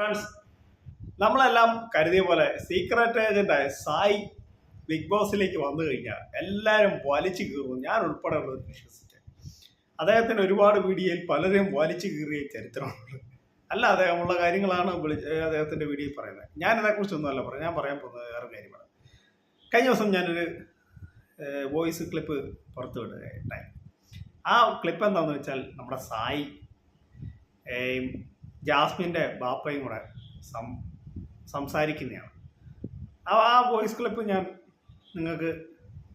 Friends നമ്മളെല്ലാം കരുതിയ പോലെ സീക്രട്ട് ഏജന്റായ സായി ബിഗ് ബോസിലേക്ക് വന്നു കഴിഞ്ഞാൽ എല്ലാവരും വലിച്ചു കീറും. ഞാൻ ഉൾപ്പെടെ ഉള്ളത് വിശ്വസിച്ചു അദ്ദേഹത്തിന് ഒരുപാട് വീഡിയോയിൽ പലരെയും വലിച്ചു കീറിയ ചരിത്രമുണ്ട് അല്ല അദ്ദേഹമുള്ള കാര്യങ്ങളാണ് അദ്ദേഹത്തിന്റെ വീഡിയോയിൽ പറയുന്നത്. ഞാൻ ഇതേക്കുറിച്ചൊന്നുമല്ല പറയാം ഞാൻ പറയാൻ പോകുന്നത് വേറെ കാര്യമാണ്. കഴിഞ്ഞ ദിവസം ഞാനൊരു വോയിസ് ക്ലിപ്പ് പുറത്തു വിടുകയുണ്ടായി ആ ക്ലിപ്പ് എന്താണെന്ന് വെച്ചാൽ നമ്മുടെ സായി ജാസ്മിന്റെ ബാപ്പയും കൂടെ സം സംസാരിക്കുന്നതാണ്. ആ വോയിസ് ക്ലിപ്പ് ഞാൻ നിങ്ങൾക്ക്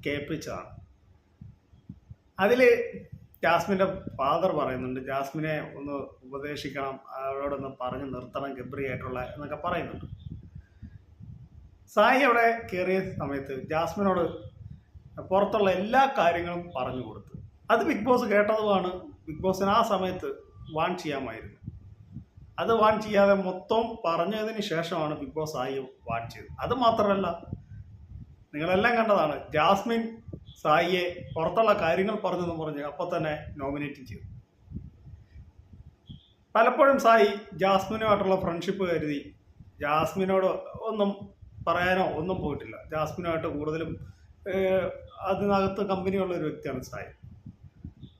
കേൾപ്പിച്ചതാണ്. അതിൽ ജാസ്മിന്റെ ഫാദർ പറയുന്നുണ്ട് ജാസ്മിനെ ഒന്ന് ഉപദേശിക്കണം അവരോടൊന്ന് പറഞ്ഞ് നിർത്തണം ഗബ്രിയായിട്ടുള്ള എന്നൊക്കെ പറയുന്നുണ്ട്. സായി അവിടെ കയറിയ സമയത്ത് ജാസ്മിനോട് പുറത്തുള്ള എല്ലാ കാര്യങ്ങളും പറഞ്ഞു കൊടുത്തു. അത് ബിഗ് ബോസ് കേട്ടതുമാണ്. ബിഗ് ബോസിന് ആ സമയത്ത് വാൺ ചെയ്യാമായിരുന്നു. അത് വാൺ ചെയ്യാതെ മൊത്തം പറഞ്ഞതിന് ശേഷമാണ് ബിഗ് ബോസ് സായി വാൺ ചെയ്തത്. അത് മാത്രമല്ല നിങ്ങളെല്ലാം കണ്ടതാണ് ജാസ്മിൻ സായിയെ പുറത്തുള്ള കാര്യങ്ങൾ പറഞ്ഞെന്ന് പറഞ്ഞ് അപ്പോൾ തന്നെ നോമിനേറ്റ് ചെയ്തു. പലപ്പോഴും സായി ജാസ്മിനുമായിട്ടുള്ള ഫ്രണ്ട്ഷിപ്പ് കരുതി ജാസ്മിനോട് ഒന്നും പറയാനോ ഒന്നും പോയിട്ടില്ല. ജാസ്മിനുമായിട്ട് കൂടുതലും അതിനകത്ത് കമ്പനിയുള്ള ഒരു വ്യക്തിയാണ് സായി.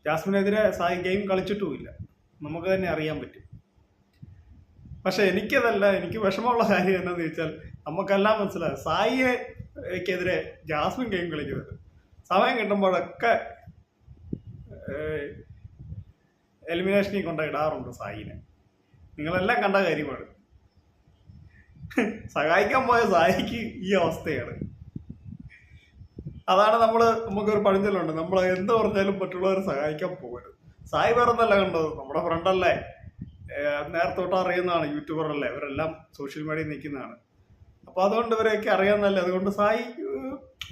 ജാസ്മിനെതിരെ സായി ഗെയിം കളിച്ചിട്ടുമില്ല. നമുക്ക് തന്നെ അറിയാൻ പറ്റും. പക്ഷെ എനിക്കതല്ല എനിക്ക് വിഷമമുള്ള കാര്യം എന്താണെന്ന് ചോദിച്ചാൽ നമുക്കെല്ലാം മനസ്സിലായി സായിക്കെതിരെ ജാസ്മിൻ ഗെയിം കളിക്കുന്നത്. സമയം കിട്ടുമ്പോഴൊക്കെ എലിമിനേഷനിൽ കൊണ്ട് ഇടാറുണ്ട് സായിനെ. നിങ്ങളെല്ലാം കണ്ട കാര്യമാണ്. സഹായിക്കാൻ പോയ സായിക്ക് ഈ അവസ്ഥയാണ്. അതാണ് നമ്മൾ നമുക്കൊരു പഴഞ്ചൊല്ലുണ്ട്. നമ്മൾ എന്ത് പറഞ്ഞാലും മറ്റുള്ളവരെ സഹായിക്കാൻ പോകരുത്. സായി വേറൊന്നല്ല കണ്ടത്. നമ്മുടെ ഫ്രണ്ടല്ലേ നേരത്തെ തൊട്ട് അറിയുന്നതാണ് യൂട്യൂബറല്ലേ ഇവരെല്ലാം സോഷ്യൽ മീഡിയയിൽ നിൽക്കുന്നതാണ്. അപ്പോൾ അതുകൊണ്ട് ഇവരെയൊക്കെ അറിയാമെന്നല്ലേ അതുകൊണ്ട് സായി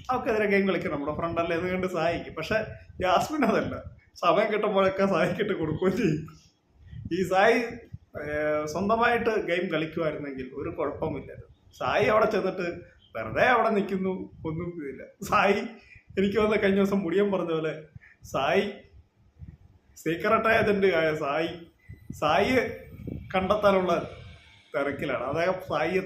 അവർക്കെതിരെ ഗെയിം കളിക്കണം. നമ്മുടെ ഫ്രണ്ട് ഫ്രണ്ടല്ലേ അതുകൊണ്ട് സഹായിക്കും പക്ഷെ ജാസ്മിൻ അതല്ല. സമയം കിട്ടുമ്പോഴൊക്കെ സായിക്കിട്ട് കൊടുക്കുകയും ചെയ്യും. ഈ സായി സ്വന്തമായിട്ട് ഗെയിം കളിക്കുമായിരുന്നെങ്കിൽ ഒരു കുഴപ്പമില്ലായിരുന്നു സായി അവിടെ ചെന്നിട്ട് വെറുതെ അവിടെ നിൽക്കുന്നു. ഒന്നും ഇല്ല സായി എനിക്ക് വന്ന കഴിഞ്ഞ ദിവസം മുടിയൻ പറഞ്ഞ പോലെ സായി സീക്രട്ട് ഏജന്റ് ആയ സായി സായിയെ കണ്ടെത്താനുള്ള തിരക്കിലാണ്. അദ്ദേഹം സായി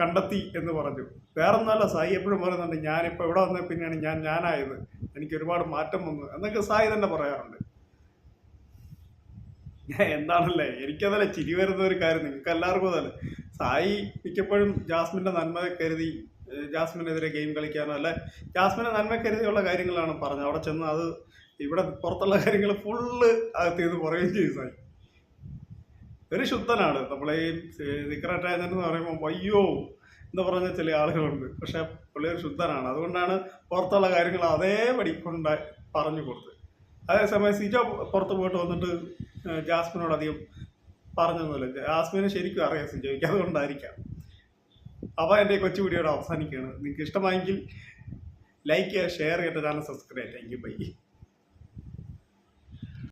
കണ്ടെത്തി എന്ന് പറഞ്ഞു. വേറൊന്നല്ല സായി എപ്പോഴും പറയുന്നുണ്ട് ഞാനിപ്പോൾ ഇവിടെ വന്ന പിന്നെയാണ് ഞാൻ ഞാനായത്. എനിക്ക് ഒരുപാട് മാറ്റം വന്നു. എന്നൊക്കെ സായി തന്നെ പറയാറുണ്ട്. എന്താണല്ലേ എനിക്കതല്ല ചിരി വരുന്ന ഒരു കാര്യം. നിങ്ങൾക്ക് എല്ലാവർക്കും അതല്ലേ. സായി മിക്കപ്പോഴും ജാസ്മിന്റെ നന്മ കരുതി ജാസ്മിനെതിരെ ഗെയിം കളിക്കാനോ അല്ലെ? ജാസ്മിനെ നന്മ കരുതിയുള്ള കാര്യങ്ങളാണ് പറഞ്ഞത്. അവിടെ ചെന്ന് അത് ഇവിടെ പുറത്തുള്ള കാര്യങ്ങൾ ഫുള്ള് അകത്ത് ചെയ്ത് പറയുകയും ചെയ്തു സായി. ഒരു ശുദ്ധനാണ്. നമ്മളെ ഈ ഏജന്റ് എന്ന് പറയുമ്പോൾ അയ്യോ എന്ന് പറഞ്ഞ ചില ആളുകളുണ്ട്. പക്ഷെ പുള്ളി ഒരു ശുദ്ധനാണ്. അതുകൊണ്ടാണ് പുറത്തുള്ള കാര്യങ്ങൾ അതേപടി കൊണ്ട് പറഞ്ഞു കൊടുത്തത്. അതേസമയം സിജോ പുറത്ത് പോയിട്ട് വന്നിട്ട് ജാസ്മിനോട് അധികം പറഞ്ഞൊന്നുമില്ല. ജാസ്മിന് ശരിക്കും അറിയാം സിജോയ്ക്ക്. അതുകൊണ്ടായിരിക്കാം. അപ്പോൾ എന്റെ കൊച്ചു വീഡിയോയുടെ അവസാനിക്കുകയാണ്. നിങ്ങൾക്ക് ഇഷ്ടമായെങ്കിൽ ലൈക്ക് ചെയ്യുക ഷെയർ ചെയ്യുക channel subscribe thank you bye